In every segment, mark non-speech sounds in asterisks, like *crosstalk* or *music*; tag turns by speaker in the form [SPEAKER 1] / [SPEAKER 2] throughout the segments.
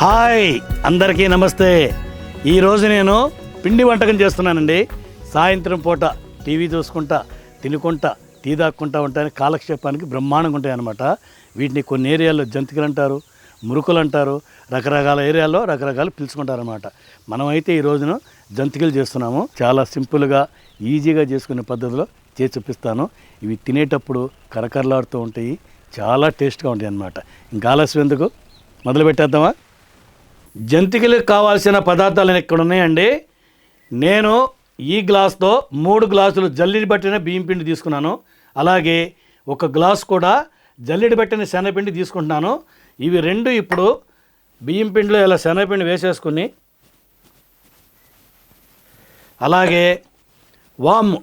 [SPEAKER 1] Hi అందరికీ నమస్తే. ఈరోజు నేను పిండి వంటకం చేస్తున్నానండి. సాయంత్రం పూట టీవీ చూసుకుంటా తినుకుంటా టీ దాక్కుంటా ఉంటాయని కాలక్షేపానికి బ్రహ్మాండంగా ఉంటాయి అన్నమాట వీటిని కొన్ని ఏరియాల్లో జంతికలు అంటారు మురుకులు అంటారు రకరకాల ఏరియాల్లో రకరకాలు పిలుచుకుంటారనమాట మనమైతే ఈ రోజున జంతికలు చేస్తున్నాము. చాలా సింపుల్గా ఈజీగా చేసుకునే పద్ధతిలో చేసి చూపిస్తాను. ఇవి తినేటప్పుడు కరకరలాడుతూ ఉంటాయి. చాలా టేస్ట్గా ఉంటాయి అన్నమాట ఇంకా ఆలస్యం ఎందుకు? మొదలు పెట్టేద్దామా జంతికలకు కావాల్సిన పదార్థాలు ఇక్కడ ఉన్నాయండి? నేను ఈ గ్లాస్తో మూడు గ్లాసులు జల్లిడి పట్టిన బియ్యం పిండి తీసుకున్నాను. అలాగే ఒక గ్లాస్ కూడా జల్లిడి పట్టిన శనగపిండి తీసుకుంటున్నాను. ఇవి రెండు ఇప్పుడు బియ్యం పిండిలో ఇలా శనగపిండి వేసేసుకుని అలాగే వాము.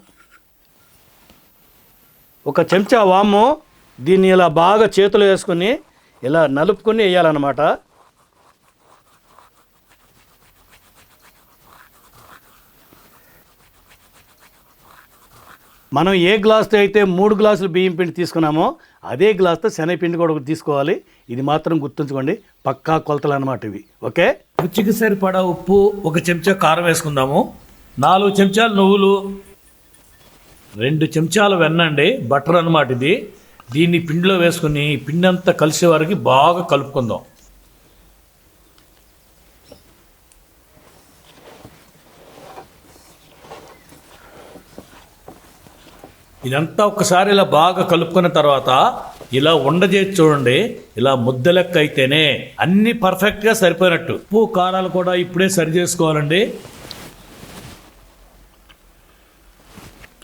[SPEAKER 1] ఒక చెంచా వాము దీన్ని ఇలా బాగా చేతులు వేసుకుని ఇలా నలుపుకొని వేయాలన్నమాట. మనం ఏ గ్లాస్తో అయితే మూడు గ్లాసులు బియ్యం పిండి తీసుకున్నామో అదే గ్లాస్తో శనగపిండి కూడా ఒకటి తీసుకోవాలి. ఇది మాత్రం గుర్తుంచుకోండి పక్కా కొలతలు అనమాట ఇవి. ఓకే?
[SPEAKER 2] రుచికి సరిపడా ఉప్పు ఒక చెంచా కారం వేసుకుందాము. నాలుగు చెంచాలు నువ్వులు రెండు చెంచాలు వెన్నండి బటర్ అన్నమాట ఇది. దీన్ని పిండిలో వేసుకుని పిండి అంతా కలిసే వరకు బాగా కలుపుకుందాం. ఇదంతా ఒకసారి ఇలా బాగా కలుపుకున్న తర్వాత ఇలా ఉండజేసి చూడండి ఇలా ముద్ద లెక్క అయితేనే అన్ని పర్ఫెక్ట్గా సరిపోయినట్టు. ఉప్పు కారాలు కూడా ఇప్పుడే సరి చేసుకోవాలండి.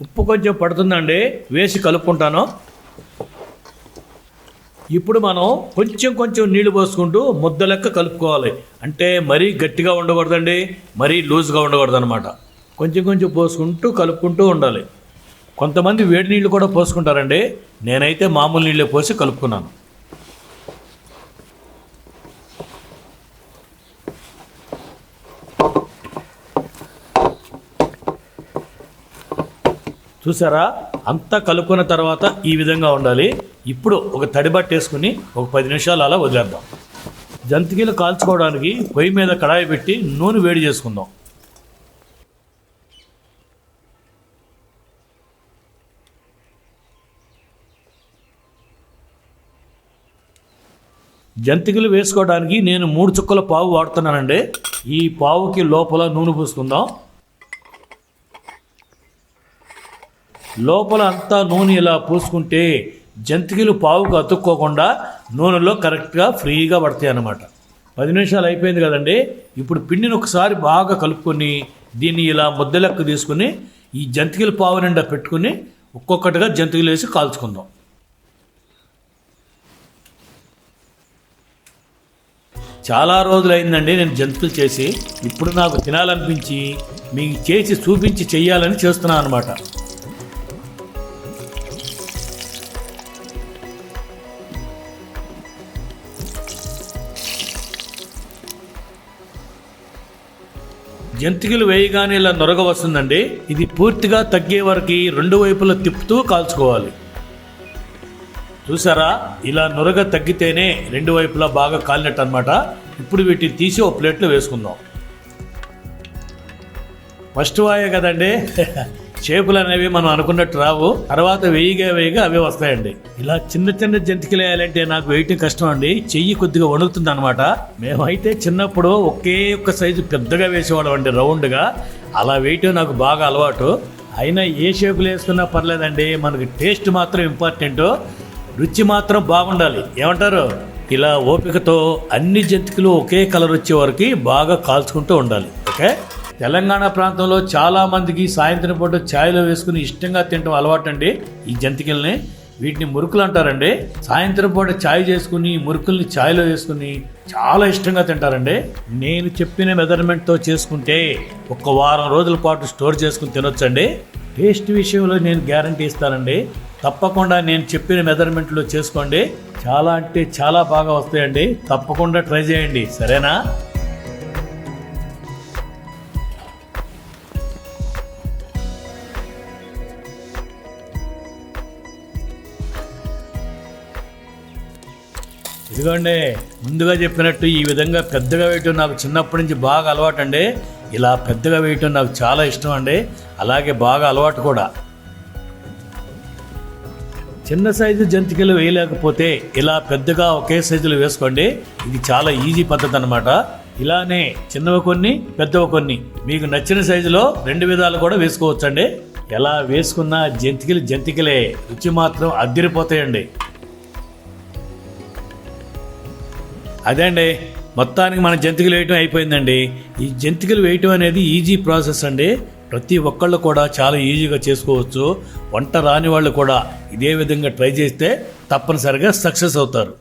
[SPEAKER 2] ఉప్పు కొంచెం పడుతుందండి వేసి కలుపుకుంటాను. ఇప్పుడు మనం కొంచెం కొంచెం నీళ్ళు పోసుకుంటూ ముద్ద లెక్క కలుపుకోవాలి. అంటే మరీ గట్టిగా ఉండకూడదండి మరీ లూజ్గా ఉండకూడదు అనమాట కొంచెం కొంచెం పోసుకుంటూ కలుపుకుంటూ ఉండాలి. కొంతమంది వేడి నీళ్ళు కూడా పోసుకుంటారండి. నేనైతే మామూలు నీళ్ళే పోసి కలుపుకున్నాను. చూసారా? అంతా కలుపుకున్న తర్వాత ఈ విధంగా ఉండాలి. ఇప్పుడు ఒక తడి బట్టేసుకుని ఒక పది నిమిషాలు అలా వదిలేద్దాం. జంతికలు కాల్చుకోవడానికి పొయ్యి మీద కడాయి పెట్టి నూనె వేడి చేసుకుందాం. జంతికలు వేసుకోవడానికి నేను మూడు చుక్కల పావు వాడుతున్నానండి. ఈ పావుకి లోపల నూనె పూసుకుందాం. లోపల అంతా నూనె ఇలా పూసుకుంటే జంతికలు పావుకు అతుక్కోకుండా నూనెలో కరెక్ట్గా ఫ్రీగా పడతాయి అన్నమాట. పది నిమిషాలు అయిపోయింది కదండి. ఇప్పుడు పిండిని ఒకసారి బాగా కలుపుకొని దీన్ని ఇలా ముద్దలెక్క తీసుకుని ఈ జంతికల పావు నిండా పెట్టుకుని ఒక్కొక్కటిగా జంతికలు వేసి కాల్చుకుందాం. చాలా రోజులు అయిందండి నేను జంతువులు చేసి. ఇప్పుడు నాకు తినాలనిపించి మీకు చేసి చూపించి చెయ్యాలని చేస్తున్నాను అనమాట జంతికలు వేయగానే ఇలా నొరగ వస్తుందండి. ఇది పూర్తిగా తగ్గే వరకు రెండు వైపులా తిప్పుతూ కాల్చుకోవాలి. చూసారా? ఇలా నురగ తగ్గితేనే రెండు వైపులా బాగా కాలినట్టు అనమాట ఇప్పుడు వీటిని తీసి ఓ ప్లేట్లో వేసుకుందాం. ఫస్ట్ వాయే కదండి. *laughs* చేపలు అనేవి మనం అనుకున్నట్టు రావు. తర్వాత వేయిగా వేయిగా అవే వస్తాయండి. ఇలా చిన్న చిన్న జంతికలు వేయాలంటే నాకు వేయటం కష్టం అండి. చెయ్యి కొద్దిగా వణుకుతుంది అనమాట మేమైతే చిన్నప్పుడు ఒకే ఒక్క సైజు పెద్దగా వేసేవాళ్ళం అండి రౌండ్గా. అలా వేయటం నాకు బాగా అలవాటు. అయినా ఏ షేపులు వేసుకున్నా పర్లేదండి. మనకి టేస్ట్ మాత్రం ఇంపార్టెంట్. రుచి మాత్రం బాగుండాలి. ఏమంటారు? ఇలా ఓపికతో అన్ని జంతికలు ఒకే కలర్ వచ్చే వరకు బాగా కాల్చుకుంటూ ఉండాలి. ఓకే? తెలంగాణ ప్రాంతంలో చాలా మందికి సాయంత్రం పూట ఛాయ్లో వేసుకుని ఇష్టంగా తినడం అలవాటు అండి ఈ జంతికల్ని. వీటిని మురుకులు అంటారండి. సాయంత్రం పూట ఛాయ్ చేసుకుని మురుకుల్ని ఛాయ్లో వేసుకుని చాలా ఇష్టంగా తింటారండి. నేను చెప్పిన మెజర్మెంట్తో చేసుకుంటే ఒక వారం రోజుల పాటు స్టోర్ చేసుకుని తినొచ్చండి. టేస్ట్ విషయంలో నేను గ్యారంటీ ఇస్తానండి. తప్పకుండా నేను చెప్పిన మెజర్మెంట్లో చేసుకోండి. చాలా అంటే చాలా బాగా వస్తాయండి. తప్పకుండా ట్రై చేయండి. సరేనా? ఇదిగోండి ముందుగా చెప్పినట్టు ఈ విధంగా పెద్దగా వేయటం నాకు చిన్నప్పటి నుంచి బాగా అలవాటు అండి ఇలా పెద్దగా వేయటం నాకు చాలా ఇష్టం అండి. అలాగే బాగా అలవాటు కూడా. చిన్న సైజు జంతికలు వేయలేకపోతే ఇలా పెద్దగా ఒకే సైజులో వేసుకోండి. ఇది చాలా ఈజీ పద్ధతి అనమాట ఇలానే చిన్నవి కొన్ని పెద్దవి కొన్ని. మీకు నచ్చిన సైజులో రెండు విధాలు కూడా వేసుకోవచ్చండి. ఎలా వేసుకున్న జంతికలు జంతికలే రుచి మాత్రం అద్దరిపోతాయండి. అదే అండి మొత్తానికి మన జంతికలు వేయటం అయిపోయిందండి. ఈ జంతికలు వేయటం అనేది ఈజీ ప్రాసెస్ అండి. ప్రతి ఒక్కళ్ళు కూడా చాలా ఈజీగా చేసుకోవచ్చు. వంట రాని వాళ్ళు కూడా ఇదే విధంగా ట్రై చేస్తే తప్పనిసరిగా సక్సెస్ అవుతారు.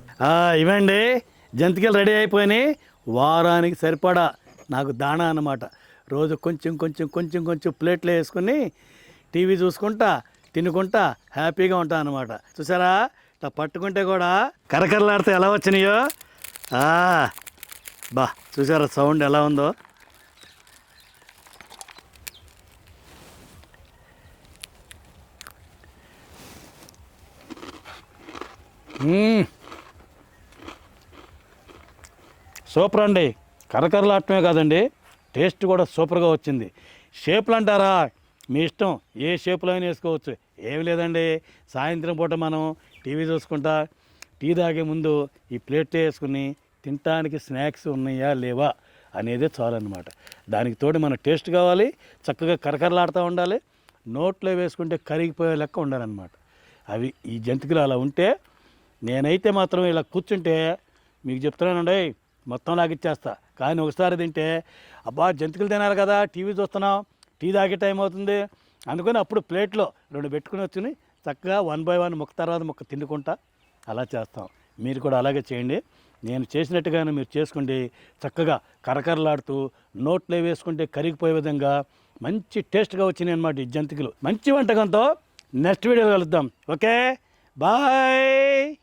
[SPEAKER 1] ఇవండి జంతికలు రెడీ అయిపోయినాయి. వారానికి సరిపడా నాకు దాణా అన్నమాట. రోజు కొంచెం కొంచెం కొంచెం కొంచెం ప్లేట్లో వేసుకుని టీవీ చూసుకుంటా తినుకుంటా హ్యాపీగా ఉంటా అనమాట చూసారా? ఇట్లా పట్టుకుంటే కూడా కరకరలాడితే ఎలా వచ్చినాయో? బా చూసారా సౌండ్ ఎలా ఉందో? సూపర్ అండి. కరకరలాటమే కాదండి. టేస్ట్ కూడా సూపర్గా వచ్చింది. షేపులు అంటారా? మీ ఇష్టం. ఏ షేపులో అయినా వేసుకోవచ్చు. ఏమి లేదండి. సాయంత్రం పూట మనం టీవీ చూసుకుంటా టీ తాగే ముందు ఈ ప్లేట్ వేసుకుని తినటానికి స్నాక్స్ ఉన్నాయా లేవా అనేది చాలన్నమాట. దానికి తోడు మన టేస్ట్ కావాలి. చక్కగా కరకరలాడుతూ ఉండాలి. నోట్లో వేసుకుంటే కరిగిపోయే లెక్క ఉండాలన్నమాట. అవి ఈ జంతికలు అలా ఉంటే నేనైతే మాత్రం ఇలా కూర్చుంటే మీకు చెప్తున్నానండి మొత్తం లాగిచ్చేస్తా. కానీ ఒకసారి తింటే అబ్బా జంతికలు తినాలి కదా టీవీ చూస్తున్నాం టీ తాగే టైం అవుతుంది. అందుకని అప్పుడు ప్లేట్లో రెండు పెట్టుకుని వచ్చుని చక్కగా వన్ బై వన్ ముక్క తర్వాత ముక్క తిండుకుంటా అలా చేస్తాం. మీరు కూడా అలాగే చేయండి. నేను చేసినట్టుగానే మీరు చేసుకోండి. చక్కగా కరకరలాడుతూ నోట్లో వేసుకుంటే కరిగిపోయే విధంగా మంచి టేస్ట్గా వచ్చినాయి అన్నమాట ఈ జంతికలు. మంచి వంటకంతో నెక్స్ట్ వీడియోలో కలుద్దాం. ఓకే? బాయ్!